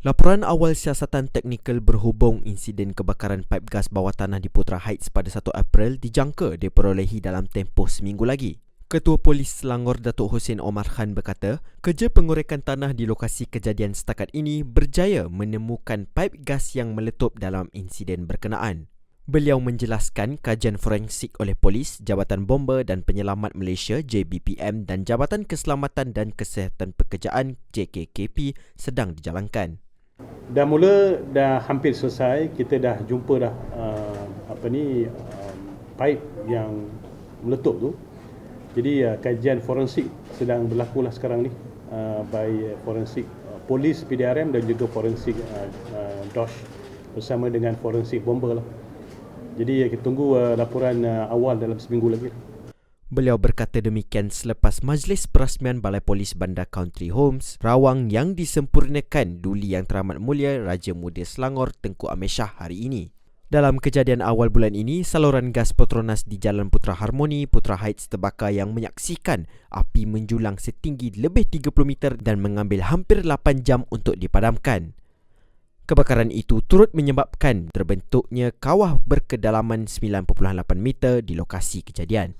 Laporan awal siasatan teknikal berhubung insiden kebakaran paip gas bawah tanah di Putra Heights pada 1 April dijangka diperolehi dalam tempoh seminggu lagi. Ketua Polis Selangor Datuk Hussein Omar Khan berkata, kerja pengorekan tanah di lokasi kejadian setakat ini berjaya menemukan paip gas yang meletup dalam insiden berkenaan. Beliau menjelaskan kajian forensik oleh polis, Jabatan Bomba dan Penyelamat Malaysia JBPM dan Jabatan Keselamatan dan Kesihatan Pekerjaan JKKP sedang dijalankan. Dah mula dah hampir selesai, kita dah jumpa dah uh, apa ni uh, pipe yang meletup tu. Jadi uh, kajian forensik sedang berlaku lah sekarang ni uh, by forensik uh, polis PDRM dan juga forensik uh, uh, DOSH bersama dengan forensik bomba lah. Jadi kita tunggu uh, laporan uh, awal dalam seminggu lagi. Beliau berkata demikian selepas majlis perasmian Balai Polis Bandar Country Homes Rawang yang disempurnakan Duli Yang Teramat Mulia Raja Muda Selangor Tengku Amir Shah hari ini. Dalam kejadian awal bulan ini, saluran gas Petronas di Jalan Putra Harmoni, Putra Heights terbakar yang menyaksikan api menjulang setinggi lebih 30 meter dan mengambil hampir 8 jam untuk dipadamkan. Kebakaran itu turut menyebabkan terbentuknya kawah berkedalaman 9.8 meter di lokasi kejadian.